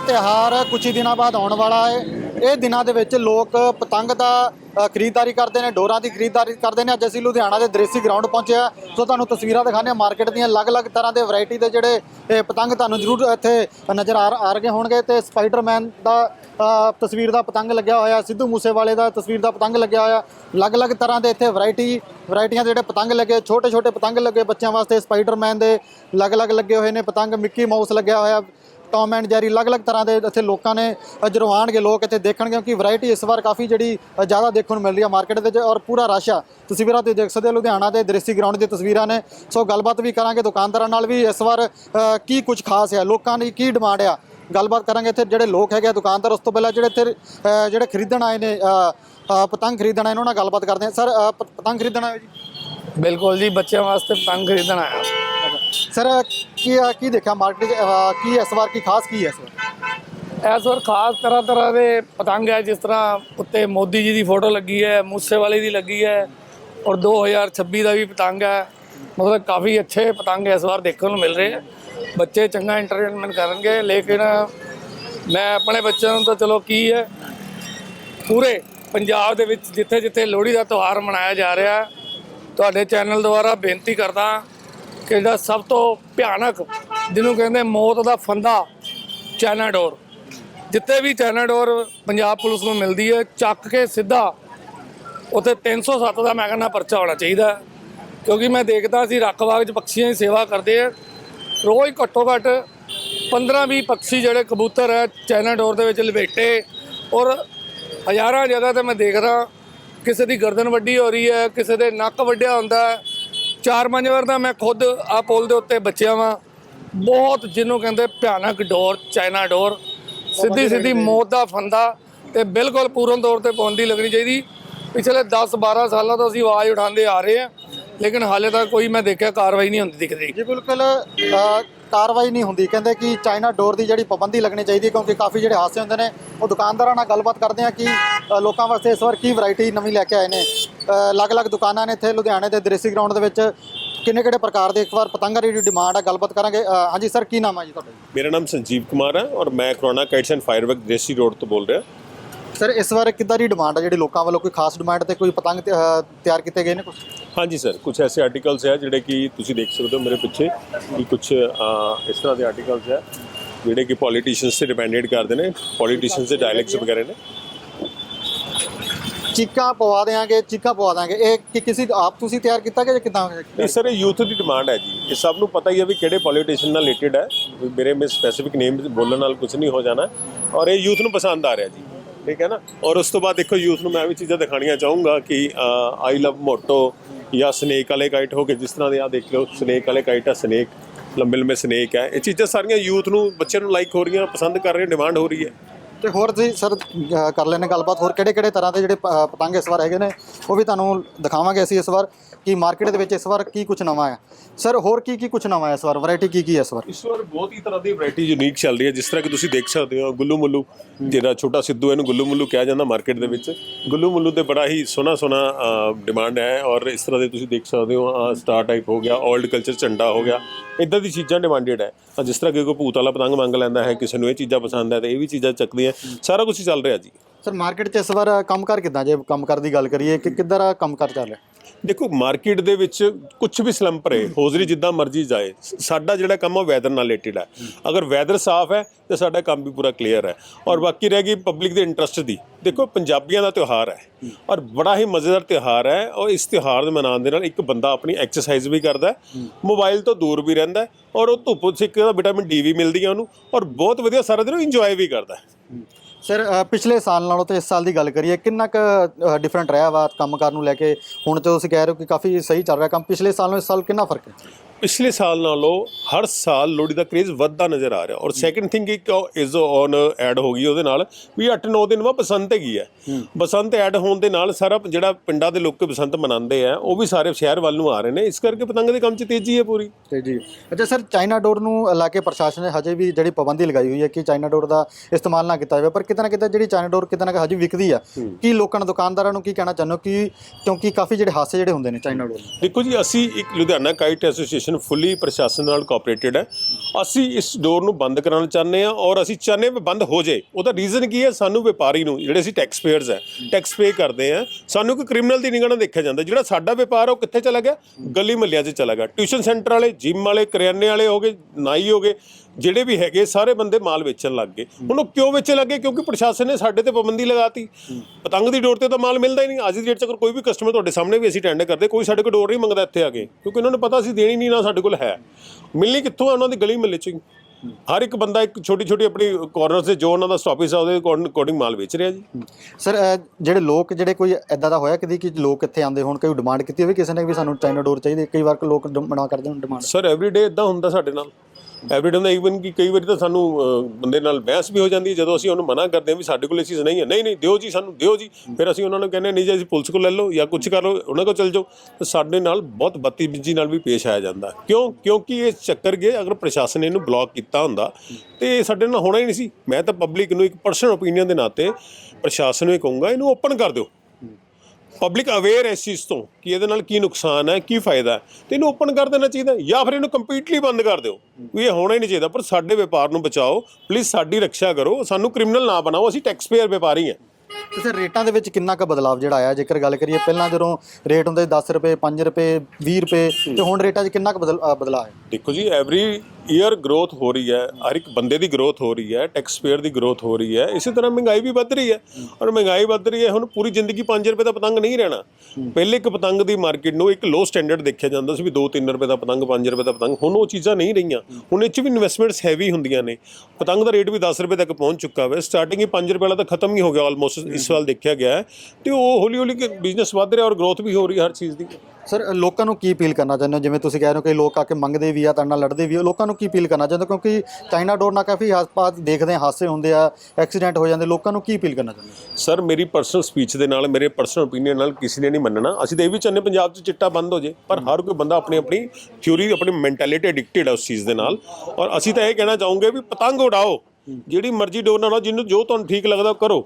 ਦਾ ਤਿਹਾਰ ਕੁਝ ਹੀ ਦਿਨਾਂ ਬਾਅਦ ਆਉਣ ਵਾਲਾ ਹੈ। ਇਹ ਦਿਨਾਂ ਦੇ ਵਿੱਚ ਲੋਕ ਪਤੰਗ ਦਾ ਖਰੀਦਦਾਰੀ ਕਰਦੇ ਨੇ, ਡੋਰਾਂ ਦੀ ਖਰੀਦਦਾਰੀ ਕਰਦੇ ਨੇ। ਅੱਜ ਅਸੀਂ ਲੁਧਿਆਣਾ ਦੇ ਦ੍ਰੇਸੀ ਗਰਾਊਂਡ ਪਹੁੰਚਿਆ ਸੋ ਤੁਹਾਨੂੰ ਤਸਵੀਰਾਂ ਦਿਖਾਉਂਦੇ ਹਾਂ। ਮਾਰਕੀਟ ਦੀਆਂ ਅਲੱਗ-ਅਲੱਗ ਤਰ੍ਹਾਂ ਦੇ ਵੈਰਾਈਟੀ ਦੇ ਜਿਹੜੇ ਇਹ ਪਤੰਗ ਤੁਹਾਨੂੰ ਜ਼ਰੂਰ ਇੱਥੇ ਨਜ਼ਰ ਆ ਆ ਰਹੇ ਹੋਣਗੇ। ਤੇ ਸਪਾਈਡਰਮੈਨ ਦਾ ਤਸਵੀਰ ਦਾ ਪਤੰਗ ਲੱਗਿਆ ਹੋਇਆ ਸਿੱਧੂ ਮੂਸੇਵਾਲੇ ਦਾ ਤਸਵੀਰ ਦਾ ਪਤੰਗ ਲੱਗਿਆ ਹੋਇਆ ਅਲੱਗ-ਅਲੱਗ ਤਰ੍ਹਾਂ ਦੇ ਇੱਥੇ ਵੈਰਾਈਟੀ ਵੈਰਾਈਟੀਆਂ ਦੇ ਜਿਹੜੇ ਪਤੰਗ ਲੱਗੇ, ਛੋਟੇ-ਛੋਟੇ ਪਤੰਗ ਲੱਗੇ ਬੱਚਿਆਂ ਵਾਸਤੇ। ਸਪਾਈਡਰਮੈਨ ਦੇ ਅਲੱਗ-ਅਲੱਗ ਲੱਗੇ ਹੋਏ ਨੇ ਪਤੰਗ। ਮਿੱਕੀ ਮਾਊਸ ਲੱਗਿਆ ਹੋਇਆ। ਟੌਮ ਐਂਡ ਜੈਰੀ ਅਲੱਗ-ਅਲੱਗ ਤਰ੍ਹਾਂ ਦੇ ਇੱਥੇ ਲੋਕਾਂ ਨੇ ਅ, ਜਦੋਂ ਆਉਣਗੇ ਲੋਕ ਇੱਥੇ ਦੇਖਣਗੇ ਕਿਉਂਕਿ ਵੈਰਾਈਟੀ ਇਸ ਵਾਰ ਕਾਫੀ ਜਿਹੜੀ ਜ਼ਿਆਦਾ ਦੇਖਣ ਨੂੰ ਮਿਲ ਰਹੀ ਹੈ ਮਾਰਕੀਟ ਵਿੱਚ ਔਰ ਪੂਰਾ ਰਸ਼ ਆ। ਤਸਵੀਰਾਂ ਤੁਸੀਂ ਦੇਖ ਸਕਦੇ ਹੋ ਲੁਧਿਆਣਾ ਦੇ ਦ੍ਰਿਸ਼ਟੀ ਗਰਾਊਂਡ ਦੀ ਤਸਵੀਰਾਂ ਨੇ। ਸੋ ਗੱਲਬਾਤ ਵੀ ਕਰਾਂਗੇ ਦੁਕਾਨਦਾਰਾਂ ਨਾਲ ਵੀ ਇਸ ਵਾਰ ਕੀ ਕੁਝ ਖਾਸ ਹੈ ਲੋਕਾਂ ਦੀ ਕੀ ਡਿਮਾਂਡ ਆ। ਗੱਲਬਾਤ ਕਰਾਂਗੇ ਇੱਥੇ ਜਿਹੜੇ ਲੋਕ ਹੈਗੇ ਆ ਦੁਕਾਨਦਾਰ ਉਸ ਤੋਂ ਪਹਿਲਾਂ ਜਿਹੜੇ ਇੱਥੇ ਜਿਹੜੇ ਖਰੀਦਣ ਆਏ ਨੇ ਪਤੰਗ ਖਰੀਦਣ ਆਏ ਨੇ ਉਹਨਾਂ ਨਾਲ ਗੱਲਬਾਤ ਕਰਦੇ ਹਾਂ। ਸਰ ਪਤੰਗ ਖਰੀਦਣ ਆਏ ਜੀ? ਬਿਲਕੁਲ ਜੀ ਬੱਚਿਆਂ ਵਾਸਤੇ ਪਤੰਗ ਖਰੀਦਣ ਆਇਆ। ਸਰ, ਕੀ ਕੀ ਦੇਖਿਆ ਮਾਰਕੀਟ 'ਚ ਕੀ ਇਸ ਵਾਰ ਕੀ ਖਾਸ ਕੀ ਹੈ ਇਸ ਵਾਰ? ਇਸ ਵਾਰ ਖਾਸ ਤਰ੍ਹਾਂ ਤਰ੍ਹਾਂ ਦੇ ਪਤੰਗ ਹੈ, ਜਿਸ ਤਰ੍ਹਾਂ ਉੱਤੇ ਮੋਦੀ ਜੀ ਦੀ ਫੋਟੋ ਲੱਗੀ ਹੈ, ਮੂਸੇਵਾਲੇ ਦੀ ਲੱਗੀ ਹੈ ਔਰ 2026 ਦਾ ਵੀ ਪਤੰਗ ਹੈ। ਮਤਲਬ ਕਾਫੀ ਅੱਛੇ ਪਤੰਗ ਇਸ ਵਾਰ ਦੇਖਣ ਨੂੰ ਮਿਲ ਰਹੇ ਹੈ। ਬੱਚੇ ਚੰਗਾ ਐਂਟਰਟੇਨਮੈਂਟ ਕਰਨਗੇ, ਲੇਕਿਨ ਮੈਂ ਆਪਣੇ ਬੱਚਿਆਂ ਨੂੰ ਤਾਂ ਚਲੋ ਕੀ ਹੈ, ਪੂਰੇ ਪੰਜਾਬ ਦੇ ਵਿੱਚ ਜਿੱਥੇ ਜਿੱਥੇ ਲੋਹੜੀ ਦਾ ਤਿਉਹਾਰ ਮਨਾਇਆ ਜਾ ਰਿਹਾ ਤੁਹਾਡੇ ਚੈਨਲ ਦੁਆਰਾ ਬੇਨਤੀ ਕਰਦਾ ਕਿ ਜਿਹੜਾ ਸਭ ਤੋਂ ਭਿਆਨਕ, ਜਿਹਨੂੰ ਕਹਿੰਦੇ ਮੌਤ ਦਾ ਫੰਦਾ ਚਾਈਨਾ ਡੋਰ ਜਿੱਥੇ ਵੀ ਚਾਈਨਾ ਡੋਰ ਪੰਜਾਬ ਪੁਲਿਸ ਨੂੰ ਮਿਲਦੀ ਹੈ, ਚੱਕ ਕੇ ਸਿੱਧਾ ਉੱਥੇ 307 ਦਾ ਮੈਂ ਕਹਿੰਦਾ ਪਰਚਾ ਹੋਣਾ ਚਾਹੀਦਾ ਕਿਉਂਕਿ ਮੈਂ ਦੇਖਦਾ ਸੀ ਰੱਖਵਾਗ 'ਚ ਪੰਛੀਆਂ ਦੀ ਸੇਵਾ ਕਰਦੇ ਆ। ਰੋਜ਼ ਘੱਟੋ ਘੱਟ 15-20 ਪੰਛੀ ਜਿਹੜੇ ਕਬੂਤਰ ਹੈ ਚਾਈਨਾ ਡੋਰ ਦੇ ਵਿੱਚ ਲਪੇਟੇ। ਔਰ ਹਜ਼ਾਰਾਂ ਜਗ੍ਹਾ ਤੇ ਮੈਂ ਦੇਖਦਾ, ਕਿਸੇ ਦੀ ਗਰਦਨ ਵੱਡੀ ਹੋ ਰਹੀ ਹੈ, ਕਿਸੇ ਦੇ ਨੱਕ ਵੱਢਿਆ ਹੁੰਦਾ ਹੈ। ਚਾਰ ਪੰਜ ਵਾਰ ਤਾਂ ਮੈਂ ਖੁਦ ਆ ਪੁਲ ਦੇ ਉੱਤੇ ਬਚਿਆ ਵਾਂ। ਬਹੁਤ ਜਿਹਨੂੰ ਕਹਿੰਦੇ ਭਿਆਨਕ ਡੋਰ ਚਾਈਨਾ ਡੋਰ। ਸਿੱਧੀ ਸਿੱਧੀ ਮੌਤ ਦਾ ਫੰਦਾ ਤੇ ਬਿਲਕੁਲ ਪੂਰਨ ਤੌਰ ਤੇ ਪਾਬੰਦੀ ਲੱਗਣੀ ਚਾਹੀਦੀ। ਪਿਛਲੇ 10 12 ਸਾਲਾਂ ਤੋਂ ਅਸੀਂ ਆਵਾਜ਼ ਉਠਾਉਂਦੇ ਆ ਰਹੇ ਹਾਂ ਲੇਕਿਨ ਹਾਲੇ ਤੱਕ ਕੋਈ ਮੈਂ ਦੇਖਿਆ ਕਾਰਵਾਈ ਨਹੀਂ ਹੁੰਦੀ ਦਿਖਦੀ। ਜੀ ਬਿਲਕੁਲ ਕਾਰਵਾਈ ਨਹੀਂ ਹੁੰਦੀ। ਕਹਿੰਦੇ ਕਿ ਚਾਈਨਾ ਡੋਰ ਦੀ ਜਿਹੜੀ ਪਾਬੰਦੀ ਲੱਗਣੀ ਚਾਹੀਦੀ ਹੈ ਕਿਉਂਕਿ ਕਾਫੀ ਜਿਹੜੇ ਹਾਦਸੇ ਹੁੰਦੇ ਨੇ ਉਹ ਦੁਕਾਨਦਾਰਾਂ ਨਾਲ ਗੱਲਬਾਤ ਕਰਦੇ ਆ ਕਿ ਲੋਕਾਂ ਵਾਸਤੇ ਇਸ ਵਾਰ ਕੀ ਵੈਰਾਈਟੀ ਨਵੀਂ ਲੈ ਕੇ ਆਏ ਨੇ। ਅਲੱਗ-ਅਲੱਗ ਦੁਕਾਨਾਂ ਨੇ ਇੱਥੇ ਲੁਧਿਆਣੇ ਦੇ ਦ੍ਰੇਸੀ ਗਰਾਊਂਡ ਦੇ ਵਿੱਚ ਕਿੰਨੇ ਕਿਹੜੇ ਪ੍ਰਕਾਰ ਦੇ ਇੱਕ ਵਾਰ ਪਤੰਗਾਂ ਦੀ ਡਿਮਾਂਡ ਹੈ ਗੱਲਬਾਤ ਕਰਾਂਗੇ। ਹਾਂਜੀ ਸਰ ਕੀ ਨਾਮ ਹੈ ਜੀ ਤੁਹਾਡਾ ਮੇਰਾ ਨਾਮ ਸੰਜੀਵ ਕੁਮਾਰ ਹੈ ਔਰ ਮੈਂ ਕਰੋਨਾ ਕਾਈਟਸ ਐਂਡ ਫਾਇਰਵਰਕ ਦੇਸੀ ਰੋਡ ਤੋਂ ਬੋਲ ਰਿਹਾ। ਸਰ ਇਸ ਵਾਰ ਕਿੱਦਾਂ ਦੀ ਡਿਮਾਂਡ ਹੈ ਜਿਹੜੀ ਲੋਕਾਂ ਵੱਲੋਂ ਕੋਈ ਖਾਸ ਡਿਮਾਂਡ ਤੇ ਕੋਈ ਪਤੰਗ ਤਿਆਰ ਕੀਤੇ ਗਏ ਨੇ ਕੁਝ ਹਾਂਜੀ ਸਰ ਕੁਝ ਐਸੇ ਆਰਟੀਕਲਸ ਹੈ ਜਿਹੜੇ ਕਿ ਤੁਸੀਂ ਦੇਖ ਸਕਦੇ ਹੋ ਮੇਰੇ ਪਿੱਛੇ ਕਿ ਕੁਝ ਇਸ ਤਰ੍ਹਾਂ ਦੇ ਆਰਟੀਕਲਸ ਹੈ ਜਿਹੜੇ ਕਿ ਪੋਲੀਟੀਸ਼ੀਅਨਸ ਤੇ ਡਿਪੈਂਡਡ ਕਰਦੇ ਨੇ ਪੋਲੀਟੀਸ਼ੀਅਨਸ ਦੇ ਡਾਇਲੈਕਟਸ ਵਗੈਰਾ ਨੇ। ਚੀਕਾਂ ਪਵਾ ਦੇਾਂਗੇ ਚੀਕਾਂ ਪਵਾ ਦਾਂਗੇ ਇਹ ਕਿ ਕਿਸੇ ਆਪ ਤੁਸੀਂ ਤਿਆਰ ਕੀਤਾ ਕਿ ਜਾਂ ਕਿਦਾਂ ਇਹ ਸਰ, ਇਹ ਯੂਥ ਦੀ ਡਿਮਾਂਡ ਹੈ ਜੀ। ਇਹ ਸਭ ਨੂੰ ਪਤਾ ਹੀ ਹੈ ਵੀ ਕਿਹੜੇ ਪੋਲੀਟੀਸ਼ੀਅਨ ਨਾਲ ਰਿਲੇਟਡ ਹੈ। ਮੇਰੇ ਮੇ ਸਪੈਸੀਫਿਕ ਨੇਮ ਬੋਲਣ ਨਾਲ ਕੁਝ ਨਹੀਂ ਹੋ ਜਾਣਾ। ਔਰ ਇਹ ਯੂਥ ਨੂੰ ਪਸੰਦ ਆ ਰਿਹਾ ਜੀ। ਠੀਕ ਹੈ ਨਾ? ਔਰ ਉਸ ਤੋਂ ਬਾਅਦ ਦੇਖੋ, ਯੂਥ ਨੂੰ ਮੈਂ ਵੀ ਚੀਜ਼ਾਂ ਦਿਖਾਣੀਆਂ ਚਾਹੂੰਗਾ ਕਿ ਆਈ ਲਵ ਮੋਟੋ ਜਾਂ ਸਨੇਕ ਵਾਲੇ ਕਾਈਟ ਹੋ ਗਏ। ਜਿਸ ਤਰ੍ਹਾਂ ਦੇ ਆ ਦੇਖ ਲਓ ਸਨੇਕ ਵਾਲੇ ਕਾਈਟ ਆ ਸਨੇਕ ਲੰਬੇ ਲੰਬੇ ਸਨੇਕ ਹੈ। ਇਹ ਚੀਜ਼ਾਂ ਸਾਰੀਆਂ ਯੂਥ ਨੂੰ, ਬੱਚਿਆਂ ਨੂੰ ਲਾਈਕ ਹੋ ਰਹੀਆਂ, ਪਸੰਦ ਕਰ ਰਹੇ ਡਿਮਾਂਡ ਹੋ ਰਹੀ ਹੈ। ਤੇ ਹੋਰ ਤੁਸੀਂ ਸਰ ਅ, ਕਰ ਲੈਣੇ ਗੱਲਬਾਤ। ਹੋਰ ਕਿਹੜੇ ਕਿਹੜੇ ਤਰ੍ਹਾਂ ਦੇ ਜਿਹੜੇ ਪ- ਪਤੰਗ ਇਸ ਵਾਰ ਹੈਗੇ ਨੇ ਉਹ ਵੀ ਤੁਹਾਨੂੰ ਦਿਖਾਵਾਂਗੇ ਅਸੀਂ ਇਸ ਵਾਰ ਕਿ ਮਾਰਕੀਟ ਦੇ ਵਿੱਚ ਇਸ ਵਾਰ ਕੀ ਕੁਝ ਨਵਾਂ ਹੈ ਸਰ ਹੋਰ ਕੀ ਕੀ ਕੁਝ ਨਵਾਂ ਹੈ ਇਸ ਵਾਰ? ਵੈਰਾਈਟੀ ਕੀ ਕੀ ਹੈ ਇਸ ਵਾਰ? ਇਸ ਵਾਰ ਬਹੁਤ ਹੀ ਤਰ੍ਹਾਂ ਦੀ ਵੈਰਾਈਟੀ ਯੂਨੀਕ ਚੱਲ ਰਹੀ ਹੈ। ਜਿਸ ਤਰ੍ਹਾਂ ਕਿ ਤੁਸੀਂ ਦੇਖ ਸਕਦੇ ਹੋ ਗੁੱਲੂ ਮੁੱਲੂ ਜਿਹੜਾ ਛੋਟਾ ਸਿੱਧੂ ਇਹਨੂੰ ਗੁੱਲੂ ਮੁੱਲੂ ਕਿਹਾ ਜਾਂਦਾ ਮਾਰਕੀਟ ਦੇ ਵਿੱਚ। ਗੁੱਲੂ ਮੁੱਲੂ ਤੇ ਬੜਾ ਹੀ ਸੋਹਣਾ ਸੋਹਣਾ ਡਿਮਾਂਡ ਹੈ ਔਰ ਇਸ ਤਰ੍ਹਾਂ ਦੇ ਤੁਸੀਂ ਦੇਖ ਸਕਦੇ ਹੋ ਸਟਾਰ ਟਾਈਪ ਹੋ ਗਿਆ 올ਡ ਕਲਚਰ ਝੰਡਾ ਹੋ ਗਿਆ। ਇਦਾਂ ਦੀ ਚੀਜ਼ਾਂ ਡਿਮਾਂਡਡ ਹੈ। ਤਾਂ ਜਿਸ ਤਰ੍ਹਾਂ ਕਿ ਕੋਈ ਭੂਤ ਵਾਲਾ ਪਤੰਗ ਮੰਗ ਲੈਂਦਾ ਹੈ ਕਿਸੇ ਨੂੰ ਇਹ ਚੀਜ਼ਾਂ ਪਸੰਦ ਹੈ ਤੇ ਇਹ ਵੀ ਚੀਜ਼ਾਂ ਚੱਕਦੀਆਂ ਸਾਰਾ ਕੁਝ ਚੱਲ ਰਿਹਾ ਜੀ। ਸਰ ਮਾਰਕੀਟ 'ਚ ਇਸ ਵਾਰ ਕੰਮਕਾਰ ਕਿੱਦਾਂ? ਜੇ ਕੰਮਕਾਰ ਦੀ ਗੱਲ ਕਰੀਏ ਕਿ ਕਿੱਧਰ ਆ ਕੰਮਕਾਰ ਚੱਲ ਰਿਹਾ? ਦੇਖੋ ਮਾਰਕੀਟ ਦੇ ਵਿੱਚ ਕੁਝ ਵੀ ਸਲੰਪ ਰਹੇ ਹੋਜ਼ਰੀ ਜਿੱਦਾਂ ਮਰਜ਼ੀ ਜਾਏ ਸਾਡਾ ਜਿਹੜਾ ਕੰਮ ਆ ਵੈਦਰ ਨਾਲ ਰਿਲੇਟਡ ਹੈ ਅਗਰ ਵੈਦਰ ਸਾਫ਼ ਹੈ ਤੇ ਸਾਡਾ ਕੰਮ ਵੀ ਪੂਰਾ ਕਲੀਅਰ ਹੈ। ਔਰ ਬਾਕੀ ਰਹਿ ਗਈ ਪਬਲਿਕ ਦੇ ਇੰਟਰਸਟ ਦੀ। ਦੇਖੋ ਪੰਜਾਬੀਆਂ ਦਾ ਤਿਉਹਾਰ ਹੈ ਔਰ ਬੜਾ ਹੀ ਮਜ਼ੇਦਾਰ ਤਿਉਹਾਰ ਹੈ ਔਰ ਇਸ ਤਿਉਹਾਰ ਦੇ ਮਨਾਉਣ ਦੇ ਨਾਲ ਇੱਕ ਬੰਦਾ ਆਪਣੀ ਐਕਸਰਸਾਈਜ਼ ਵੀ ਕਰਦਾ ਹੈ ਮੋਬਾਈਲ ਤੋਂ ਦੂਰ ਵੀ ਰਹਿੰਦਾ ਹੈ ਔਰ ਉਹ ਧੁੱਪ ਸਿੱਕ ਦਾ ਵਿਟਾਮਿਨ ਡੀ ਵੀ ਮਿਲਦੀ ਹੈ ਉਹਨੂੰ ਔਰ ਬਹੁਤ ਵਧੀਆ ਸਾਰਾ ਦਿਨ ਇੰਜੋਏ ਵੀ ਕਰਦਾ ਹੈ। ਸਰ ਪਿਛਲੇ ਸਾਲ ਨਾਲੋਂ ਤੇ ਇਸ ਸਾਲ ਦੀ ਗੱਲ ਕਰੀਏ, ਕਿੰਨਾ ਕੁ ਡਿਫਰੈਂਟ ਰਿਹਾ ਵਾ ਕੰਮ ਕੰਮਕਾਰ ਨੂੰ ਲੈ ਕੇ? ਹੁਣ ਤੇ ਤੁਸੀਂ ਕਹਿ ਰਹੇ ਹੋ ਕਿ ਕਾਫੀ ਸਹੀ ਚੱਲ ਰਿਹਾ ਕੰਮ। ਪਿਛਲੇ ਸਾਲ ਨਾਲੋਂ ਇਸ ਸਾਲ ਕਿੰਨਾ ਫ਼ਰਕ ਹੈ? ਪਿਛਲੇ ਸਾਲ ਨਾਲੋਂ ਹਰ ਸਾਲ ਲੋਹੜੀ ਦਾ ਕ੍ਰੇਜ਼ ਵੱਧਦਾ ਨਜ਼ਰ ਆ ਰਿਹਾ। ਔਰ ਸੈਕੰਡ ਥਿੰਗ ਇੱਕ ਇਜ਼ ਔਨ ਐਡ ਹੋ ਗਈ ਉਹਦੇ ਨਾਲ ਵੀ 8-9 ਦਿਨ ਬਾਅਦ ਬਸੰਤ ਹੈਗੀ ਹੈ। ਬਸੰਤ ਐਡ ਹੋਣ ਦੇ ਨਾਲ ਸਾਰਾ ਜਿਹੜਾ ਪਿੰਡਾਂ ਦੇ ਲੋਕ ਬਸੰਤ ਮਨਾਉਂਦੇ ਆ ਉਹ ਵੀ ਸਾਰੇ ਸ਼ਹਿਰ ਵੱਲ ਨੂੰ ਆ ਰਹੇ ਨੇ। ਇਸ ਕਰਕੇ ਪਤੰਗ ਦੇ ਕੰਮ 'ਚ ਤੇਜ਼ੀ ਹੈ ਪੂਰੀ। ਤੇ ਜੀ। ਅੱਛਾ ਸਰ ਚਾਈਨਾ ਡੋਰ ਨੂੰ ਲਾ ਕੇ ਪ੍ਰਸ਼ਾਸਨ ਨੇ ਹਜੇ ਵੀ ਜਿਹੜੀ ਪਾਬੰਦੀ ਲਗਾਈ ਹੋਈ ਹੈ ਕਿ ਚਾਈਨਾ ਡੋਰ ਦਾ ਇਸਤੇਮਾਲ ਨਾ ਕੀਤਾ ਜਾਵੇ ਪਰ ਕਿਤੇ ਨਾ ਕਿਤੇ ਜਿਹੜੀ ਚਾਈਨਾ ਡੋਰ ਕਿਤੇ ਨਾ ਕਿਤੇ ਹਜੇ ਵਿਕਦੀ ਆ। ਕੀ ਲੋਕਾਂ ਨੂੰ ਦੁਕਾਨਦਾਰਾਂ ਨੂੰ ਕੀ ਕਹਿਣਾ ਚਾਹੁੰਦੇ ਹੋ? ਕਿ ਕਿਉਂਕਿ ਕਾਫੀ ਜਿਹੜੇ ਹਾਸੇ ਜਿਹੜੇ ਹੁੰਦੇ ਨੇ ਚਾਈਨਾ ਡੋਰ ਦੇਖੋ ਜੀ ਅਸੀਂ ਇੱਕ Ludhiana kite association association fully ਪ੍ਰਸ਼ਾਸਨ ਨਾਲ ਕੋਆਪਰੇਟਡ ਹੈ। ਅਸੀਂ ਇਸ ਡੋਰ ਨੂੰ ਬੰਦ ਕਰਾਉਣਾ ਚਾਹੁੰਦੇ ਹਾਂ ਔਰ ਅਸੀਂ ਚਾਹੁੰਦੇ ਹਾਂ ਵੀ ਬੰਦ ਹੋ ਜਾਏ ਉਹਦਾ ਰੀਜ਼ਨ ਕੀ ਹੈ? ਸਾਨੂੰ ਵਪਾਰੀ ਨੂੰ, ਜਿਹੜੇ ਅਸੀਂ ਟੈਕਸ ਪੇਅਰਸ ਹੈ ਟੈਕਸ ਪੇ ਕਰਦੇ ਆ ਸਾਨੂੰ ਕੋਈ ਕ੍ਰਿਮੀਨਲ ਦੀ ਨਿਗਾਹ ਨਾਲ ਦੇਖਿਆ ਜਾਂਦਾ। ਜਿਹੜਾ ਸਾਡਾ ਵਪਾਰ ਉਹ ਕਿੱਥੇ ਚਲਾ ਗਿਆ? ਗਲੀ ਮਹੱਲਿਆਂ 'ਚ ਚਲਾ ਗਿਆ। ਟਿਊਸ਼ਨ ਸੈਂਟਰ ਵਾਲੇ ਜਿਮ ਵਾਲੇ, ਕਰਿਆਨੇ ਵਾਲੇ ਹੋ ਗਏ, ਨਾਈ ਹੋ ਗਏ, ਜਿਹੜੇ ਵੀ ਹੈਗੇ, ਸਾਰੇ ਬੰਦੇ ਮਾਲ ਵੇਚਣ ਲੱਗ ਗਏ। ਹੁਣ ਉਹ ਕਿਉਂ ਵੇਚਣ ਲੱਗੇ ਕਿਉਂਕਿ ਪ੍ਰਸ਼ਾਸਨ ਨੇ ਸਾਡੇ ਤੇ ਪਾਬੰਦੀ ਲਗਾਤੀ। ਪਤੰਗ ਦੀ ਡੋਰ ਤੇ ਤਾਂ ਮਾਲ ਮਿਲਦਾ ਹੀ ਨਹੀਂ। ਅੱਜ ਦੀ ਡੇਟ 'ਚ ਅਗਰ ਕੋਈ ਵੀ ਕਸਟਮਰ ਤੁਹਾਡੇ ਸਾਹਮਣੇ ਵੀ ਅਸੀਂ ਟੈਂਡਰ ਕਰਦੇ, ਕੋਈ ਸਾਡੇ ਕੋਲ ਡੋਰ ਨਹੀਂ ਮੰਗਦਾ ਇੱਥੇ ਆ ਕੇ। ਕਿਉਂਕਿ ਉਹਨਾਂ ਨੂੰ ਪਤਾ ਅਸੀਂ ਦੇਣੀ ਨਹੀਂ ਨਾ ਸਾਡੇ ਕੋਲ ਹੈ। ਮਿਲਣੀ ਕਿੱਥੋਂ ਆ ਉਹਨਾਂ ਦੀ ਗਲੀ ਮਹੱਲੇ 'ਚ ਹੀ। ਹਰ ਇੱਕ ਬੰਦਾ ਇੱਕ ਛੋਟੀ ਛੋਟੀ ਆਪਣੀ ਕਾਰਨਰ ਤੇ ਜੋ ਉਹਨਾਂ ਦਾ ਸਟਾਪਿਸ ਆ ਉਹਦੇ ਅਕੋਰਡਿੰਗ ਮਾਲ ਵੇਚ ਰਿਹਾ ਜੀ। ਸਰ ਜਿਹੜੇ ਲੋਕ ਜਿਹੜੇ ਕੋਈ ਐਦਾਂ ਦਾ ਹੋਇਆ ਕਦੀ ਕਿ ਲੋਕ ਇੱਥੇ ਆਉਂਦੇ ਹੋਣ ਕੋਈ ਡਿਮਾਂਡ ਕੀਤੀ ਹੋਵੇ ਕਿਸੇ ਨੇ ਵੀ ਸਾਨੂੰ ਚਾਈਨਾ ਡੋਰ ਚਾਹੀਦੀ ਕਈ ਵਾਰ ਲੋਕ ਡਿਮਾਂਡ ਕਰਦੇ ਹੋਣ ਡਿਮਾਂਡ ਸਰ ਐਵਰੀਡੇ ਇਦਾਂ ਹੁੰਦਾ ਸਾਡੇ ਨਾਲ। ਐਵਰੀਡੇ ਹੁੰਦਾ ਈਵਨ ਕਿ ਕਈ ਵਾਰੀ ਤਾਂ ਸਾਨੂੰ ਬੰਦੇ ਨਾਲ ਬਹਿਸ ਵੀ ਹੋ ਜਾਂਦੀ ਹੈ, ਜਦੋਂ ਅਸੀਂ ਉਹਨੂੰ ਮਨਾ ਕਰਦੇ ਹਾਂ ਵੀ ਸਾਡੇ ਕੋਲ ਇਹ ਚੀਜ਼ ਨਹੀਂ ਹੈ। ਨਹੀਂ ਨਹੀਂ, ਦਿਓ ਜੀ, ਸਾਨੂੰ ਦਿਓ ਜੀ। ਫਿਰ ਅਸੀਂ ਉਹਨਾਂ ਨੂੰ ਕਹਿੰਦੇ ਨਹੀਂ ਜੀ, ਅਸੀਂ ਪੁਲਿਸ ਕੋਲ ਲੈ ਲਓ ਜਾਂ ਕੁਝ ਕਰ ਲਓ, ਉਹਨਾਂ ਕੋਲ ਚਲ ਜਾਓ। ਤਾਂ ਸਾਡੇ ਨਾਲ ਬਹੁਤ ਬਦਤਮੀਜ਼ੀ ਨਾਲ ਵੀ ਪੇਸ਼ ਆਇਆ ਜਾਂਦਾ। ਕਿਉਂ? ਕਿਉਂਕਿ ਇਹ ਚੱਕਰ ਗਏ, ਅਗਰ ਪ੍ਰਸ਼ਾਸਨ ਨੇ ਇਹਨੂੰ ਬਲੌਕ ਕੀਤਾ ਹੁੰਦਾ, ਤੇ ਇਹ ਸਾਡੇ ਨਾਲ ਹੋਣਾ ਹੀ ਨਹੀਂ ਸੀ। ਮੈਂ ਤਾਂ ਪਬਲਿਕ ਨੂੰ ਇੱਕ ਪਰਸਨਲ ਓਪੀਨੀਅਨ ਦੇ ਨਾਤੇ ਪ੍ਰਸ਼ਾਸਨ ਨੂੰ ਇਹ ਕਹੂੰਗਾ, ਇਹਨੂੰ ਓਪਨ ਕਰ ਦਿਓ। ਪਬਲਿਕ ਅਵੇਅਰ ਹੈ ਇਸ ਚੀਜ਼ ਤੋਂ ਕਿ ਇਹਦੇ ਨਾਲ ਕੀ ਨੁਕਸਾਨ ਹੈ ਕੀ ਫਾਇਦਾ ਹੈ। ਤੇ ਇਹਨੂੰ ਓਪਨ ਕਰ ਦੇਣਾ ਚਾਹੀਦਾ ਜਾਂ ਫਿਰ ਇਹਨੂੰ ਕੰਪਲੀਟਲੀ ਬੰਦ ਕਰ ਦਿਓ। ਵੀ ਇਹ ਹੋਣਾ ਹੀ ਨਹੀਂ ਚਾਹੀਦਾ ਪਰ ਸਾਡੇ ਵਪਾਰ ਨੂੰ ਬਚਾਓ ਪਲੀਜ਼ ਸਾਡੀ ਰੱਖਿਆ ਕਰੋ ਸਾਨੂੰ ਕ੍ਰਿਮੀਨਲ ਨਾ ਬਣਾਓ ਅਸੀਂ ਟੈਕਸ ਪੇਅਰ ਵਪਾਰੀ ਹਾਂ। ਤੇ ਸਰ ਰੇਟਾਂ ਦੇ ਵਿੱਚ ਕਿੰਨਾ ਕੁ ਬਦਲਾਅ ਜਿਹੜਾ ਆਇਆ? ਜੇਕਰ ਗੱਲ ਕਰੀਏ ਪਹਿਲਾਂ ਜਦੋਂ ਰੇਟ ਹੁੰਦੇ 10 ਰੁਪਏ 5 ਰੁਪਏ 20 ਰੁਪਏ ਤੇ ਹੁਣ ਰੇਟਾਂ 'ਚ ਕਿੰਨਾ ਕੁ ਬਦਲ ਅ, ਬਦਲਾਅ ਹੈ? ਦੇਖੋ ਜੀ ਐਵਰੀ ਈਅਰ ਗਰੋਥ ਹੋ ਰਹੀ ਹੈ ਹਰ ਇੱਕ ਬੰਦੇ ਦੀ ਗਰੋਥ ਹੋ ਰਹੀ ਹੈ ਟੈਕਸ ਪੇਅਰ ਦੀ ਗਰੋਥ ਹੋ ਰਹੀ ਹੈ ਇਸੇ ਤਰ੍ਹਾਂ ਮਹਿੰਗਾਈ ਵੀ ਵੱਧ ਰਹੀ ਹੈ ਔਰ ਮਹਿੰਗਾਈ ਵੱਧ ਰਹੀ ਹੈ ਹੁਣ ਪੂਰੀ ਜ਼ਿੰਦਗੀ 5 ਰੁਪਏ ਦਾ ਪਤੰਗ ਨਹੀਂ ਰਹਿਣਾ। ਪਹਿਲੇ ਇੱਕ ਪਤੰਗ ਦੀ ਮਾਰਕੀਟ ਨੂੰ ਇੱਕ ਲੋ ਸਟੈਂਡਰਡ ਦੇਖਿਆ ਜਾਂਦਾ ਸੀ ਵੀ 2-3 ਰੁਪਏ ਦਾ ਪਤੰਗ 5 ਰੁਪਏ ਦਾ ਪਤੰਗ ਹੁਣ ਉਹ ਚੀਜ਼ਾਂ ਨਹੀਂ ਰਹੀਆਂ। ਹੁਣ ਇਹ 'ਚ ਵੀ ਇਨਵੈਸਟਮੈਂਟਸ ਹੈਵੀ ਹੁੰਦੀਆਂ ਨੇ। ਪਤੰਗ ਦਾ ਰੇਟ ਵੀ 10 ਰੁਪਏ ਤੱਕ ਪਹੁੰਚ ਚੁੱਕਾ ਹੈ ਸਟਾਰਟਿੰਗ ਹੀ 5 ਰੁਪਏ ਵਾਲਾ ਤਾਂ ਖਤਮ ਹੀ ਹੋ ਗਿਆ ਆਲਮੋਸਟ ਇਸ ਸਾਲ ਦੇਖਿਆ ਗਿਆ ਹੈ। ਤੇ ਉਹ ਹੌਲੀ ਹੌਲੀ ਬਿਜ਼ਨਸ ਵੱਧ ਰਿਹਾ ਔਰ ਗਰੋਥ ਵੀ ਹੋ ਰਹੀ ਹਰ ਚੀਜ਼ ਦੀ। ਸਰ ਲੋਕਾਂ ਨੂੰ ਕੀ ਅਪੀਲ ਕਰਨਾ ਚਾਹੁੰਦੇ ਹੋ? ਜਿਵੇਂ ਤੁਸੀਂ ਕਹਿ ਰਹੇ ਹੋ ਕਿ ਲੋਕ ਆ ਕੇ ਮੰਗਦੇ ਵੀ ਆ ਤੁਹਾਡੇ ਨਾਲ ਲੜਦੇ ਵੀ ਆ ਲੋਕਾਂ ਨੂੰ ਕੀ ਅਪੀਲ ਕਰਨਾ ਚਾਹੁੰਦੇ ਹੋ? ਕਿਉਂਕਿ ਚਾਈਨਾ ਡੋਰ ਨਾਲ ਕਾਫੀ ਹਾਦਸੇ ਦੇਖਦੇ ਹਾਂ ਹਾਦਸੇ ਹੁੰਦੇ ਆ ਐਕਸੀਡੈਂਟ ਹੋ ਜਾਂਦੇ ਲੋਕਾਂ ਨੂੰ ਕੀ ਅਪੀਲ ਕਰਨਾ ਚਾਹੁੰਦੇ ਹੋ? ਸਰ ਮੇਰੀ ਪਰਸਨਲ ਸਪੀਚ ਦੇ ਨਾਲ ਮੇਰੇ ਪਰਸਨਲ ਓਪੀਨੀਅਨ ਨਾਲ ਕਿਸੇ ਨੇ ਨਹੀਂ ਮੰਨਣਾ। ਅਸੀਂ ਤਾਂ ਇਹ ਵੀ ਚਾਹੁੰਦੇ ਪੰਜਾਬ 'ਚ ਚਿੱਟਾ ਬੰਦ ਹੋ ਜੇ ਪਰ ਹਰ ਕੋਈ ਬੰਦਾ ਆਪਣੀ ਆਪਣੀ ਥਿਊਰੀ ਆਪਣੀ ਮੈਂਟੈਲਿਟੀ ਐਡਿਕਟਡ ਹੈ ਉਸ ਚੀਜ਼ ਦੇ ਨਾਲ। ਔਰ ਅਸੀਂ ਤਾਂ ਇਹ ਕਹਿਣਾ ਚਾਹੂੰਗੇ ਵੀ ਪਤੰਗ ਉਡਾਓ। ਜਿਹੜੀ ਮਰਜ਼ੀ ਡੋਰ ਨਾਲ ਉਡਾਓ ਜਿਹਨੂੰ ਜੋ ਤੁਹਾਨੂੰ ਠੀਕ ਲੱਗਦਾ ਉਹ ਕਰੋ।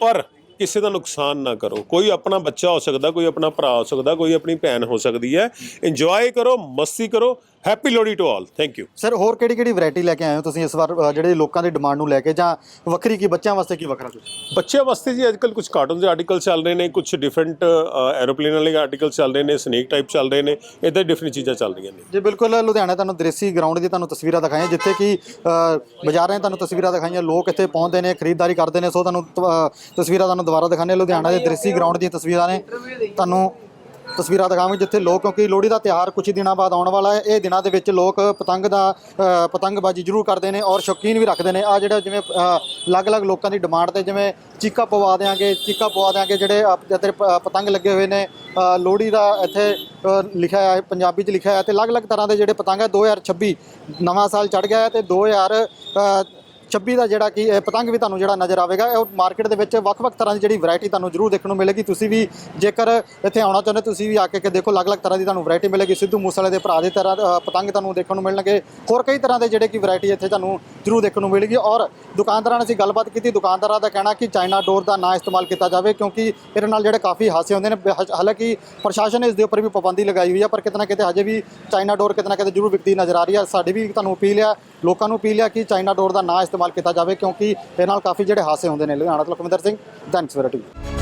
ਪਰ ਕਿਸੇ ਦਾ ਨੁਕਸਾਨ ਨਾ ਕਰੋ। ਕੋਈ ਆਪਣਾ ਬੱਚਾ ਹੋ ਸਕਦਾ, ਕੋਈ ਆਪਣਾ ਭਰਾ ਹੋ ਸਕਦਾ, ਕੋਈ ਆਪਣੀ ਭੈਣ ਹੋ ਸਕਦੀ ਹੈ। ਇੰਜੋਏ ਕਰੋ, ਮਸਤੀ ਕਰੋ happy Lohri to all thank you sir ਹੋਰ ਕਿਹੜੀ ਕਿਹੜੀ ਵੈਰਾਈਟੀ ਲੈ ਕੇ ਆਏ ਹੋ ਤੁਸੀਂ ਇਸ ਵਾਰ ਅ, ਜਿਹੜੇ ਲੋਕਾਂ ਦੀ ਡਿਮਾਂਡ ਨੂੰ ਲੈ ਕੇ ਜਾਂ ਵੱਖਰੀ ਕੀ ਬੱਚਿਆਂ ਵਾਸਤੇ ਕੀ ਵੱਖਰਾ ਕੁਝ ਬੱਚਿਆਂ ਵਾਸਤੇ ਜੀ ਅੱਜਕੱਲ ਕੁਝ ਕਾਰਟੂਨ ਦੇ ਆਰਟੀਕਲ ਚੱਲ ਰਹੇ ਨੇ ਕੁਝ ਡਿਫਰੈਂਟ ਐਰੋਪਲੇਨ ਵਾਲੇ ਆਰਟੀਕਲ ਚੱਲ ਰਹੇ ਨੇ ਸਨੇਕ ਟਾਈਪ ਚੱਲ ਰਹੇ ਨੇ ਇਦਾਂ ਡਿਫਰੈਂਟ ਚੀਜ਼ਾਂ ਚੱਲ ਰਹੀਆਂ ਨੇ। ਜੀ ਬਿਲਕੁਲ ਲੁਧਿਆਣਾ ਤੁਹਾਨੂੰ ਦ੍ਰਿਸ਼ੀ ਗਰਾਊਂਡ ਦੀ ਤੁਹਾਨੂੰ ਤਸਵੀਰਾਂ ਦਿਖਾਈਆਂ ਜਿੱਥੇ ਕਿ ਅ, ਬਾਜ਼ਾਰਾਂ 'ਚ ਤੁਹਾਨੂੰ ਤਸਵੀਰਾਂ ਦਿਖਾਈਆਂ ਲੋਕ ਇੱਥੇ ਪਹੁੰਚਦੇ ਨੇ ਖਰੀਦਦਾਰੀ ਕਰਦੇ ਨੇ ਸੋ ਤੁਹਾਨੂੰ ਤ- ਅ, ਤਸਵੀਰਾਂ ਤੁਹਾਨੂੰ ਦੁਬਾਰਾ ਦਿਖਾਣੇ ਲੁਧਿਆਣਾ ਦੇ ਦ੍ਰਿਸ਼ੀ ਗਰਾਊਂਡ ਦੀਆਂ ਤਸਵੀਰਾਂ ਨੇ ਤੁਹਾਨੂੰ ਤਸਵੀਰਾਂ ਦਿਖਾਵਾਂਗੇ ਜਿੱਥੇ ਲੋਕ ਕਿਉਂਕਿ ਲੋਹੜੀ ਦਾ ਤਿਉਹਾਰ ਕੁਝ ਦਿਨਾਂ ਬਾਅਦ ਆਉਣ ਵਾਲਾ ਹੈ। ਇਹ ਦਿਨਾਂ ਦੇ ਵਿੱਚ ਲੋਕ ਪਤੰਗ ਦਾ ਪਤੰਗਬਾਜ਼ੀ ਜ਼ਰੂਰ ਕਰਦੇ ਨੇ ਔਰ ਸ਼ੌਕੀਨ ਵੀ ਰੱਖਦੇ ਨੇ। ਆ ਜਿਹੜਾ ਜਿਵੇਂ ਅਲੱਗ-ਅਲੱਗ ਲੋਕਾਂ ਦੀ ਡਿਮਾਂਡ ਤੇ ਜਿਵੇਂ ਚੀਕਾ ਪਵਾ ਦਿਆਂਗੇ ਚੀਕਾ ਪਵਾ ਦਿਆਂਗੇ ਜਿਹੜੇ ਇੱਥੇ ਪ- ਪਤੰਗ ਲੱਗੇ ਹੋਏ ਨੇ। ਲੋਹੜੀ ਦਾ ਇੱਥੇ ਲਿਖਿਆ ਹੈ ਪੰਜਾਬੀ 'ਚ ਲਿਖਿਆ ਹੈ ਤੇ ਅਲੱਗ-ਅਲੱਗ ਤਰ੍ਹਾਂ ਦੇ ਜਿਹੜੇ ਪਤੰਗ ਹੈ 2026 ਨਵਾਂ ਸਾਲ ਚੜ ਗਿਆ ਹੈ ਤੇ 2000 ਅ, 26 ਦਾ ਜਿਹੜਾ ਕਿ ਪਤੰਗ ਵੀ ਤੁਹਾਨੂੰ ਜਿਹੜਾ ਨਜ਼ਰ ਆਵੇਗਾ ਇਹ ਮਾਰਕੀਟ ਦੇ ਵਿੱਚ ਵੱਖ-ਵੱਖ ਤਰ੍ਹਾਂ ਦੀ ਜਿਹੜੀ ਵੈਰਾਈਟੀ ਤੁਹਾਨੂੰ ਜ਼ਰੂਰ ਦੇਖਣ ਨੂੰ ਮਿਲੇਗੀ। ਤੁਸੀਂ ਵੀ ਜੇਕਰ ਇੱਥੇ ਆਉਣਾ ਚਾਹੁੰਦੇ ਤੁਸੀਂ ਵੀ ਆ ਕੇ ਦੇਖੋ, ਅਲੱਗ-ਅਲੱਗ ਤਰ੍ਹਾਂ ਦੀ ਤੁਹਾਨੂੰ ਵੈਰਾਈਟੀ ਮਿਲੇਗੀ। ਸਿੱਧੂ ਮੂਸੇਵਾਲੇ ਦੇ ਭਰਾ ਦੇ ਤਰ੍ਹਾਂ ਪਤੰਗ ਤੁਹਾਨੂੰ ਦੇਖਣ ਨੂੰ ਮਿਲਣਗੇ। ਹੋਰ ਕਈ ਤਰ੍ਹਾਂ ਦੇ ਜਿਹੜੇ ਕਿ ਵੈਰਾਈਟੀ ਇੱਥੇ ਤੁਹਾਨੂੰ ਜ਼ਰੂਰ ਦੇਖਣ ਨੂੰ ਮਿਲੇਗੀ ਔਰ ਦੁਕਾਨਦਾਰਾਂ ਨਾਲ ਅਸੀਂ ਗੱਲਬਾਤ ਕੀਤੀ, ਦੁਕਾਨਦਾਰਾਂ ਦਾ ਕਹਿਣਾ ਕਿ ਚਾਈਨਾ ਡੋਰ ਦਾ ਨਾ ਇਸਤੇਮਾਲ ਕੀਤਾ ਜਾਵੇ ਕਿਉਂਕਿ ਇਹਦੇ ਨਾਲ ਜਿਹੜੇ ਕਾਫੀ ਹਾਸੇ ਹੁੰਦੇ ਨੇ ਹਾਲਾਂਕਿ ਪ੍ਰਸ਼ਾਸਨ ਨੇ ਇਸ ਦੇ ਉੱਪਰ ਵੀ ਪਾਬੰਦੀ ਲਗਾਈ ਹੋਈ ਹੈ ਪਰ ਕਿਤੇ ਨਾ ਕਿਤੇ ਹਜੇ ਵੀ ਚਾਈਨਾ ਡੋਰ ਕਿਤੇ ਨਾ ਕਿਤੇ ਜ਼ਰੂਰ ਵਿਕਦੀ ਨਜ਼ਰ ਆ ਰਹੀ ਹੈ ਸਾਡੀ ਵੀ ਤੁਹਾਨੂੰ ਅਪੀਲ ਹੈ ਲੋਕਾਂ ਨੂੰ ਅਪੀਲ ਹੈ ਕਿ ਚਾਈਨਾ ਡੋਰ ਦਾ ਨਾ ਇਸਤੇਮਾਲ ਕੀਤਾ ਜਾਵੇ ਕਿਉਂਕਿ ਇਹਦੇ ਨਾਲ ਕਾਫੀ ਜਿਹੜੇ ਹਾਸੇ ਹੁੰਦੇ ਨੇ। ਲੁਧਿਆਣਾ ਤੋਂ ਲਖਵਿੰਦਰ ਸਿੰਘ, ਦੈਨਿਕ ਸਵੇਰਾ ਟੀਵੀ।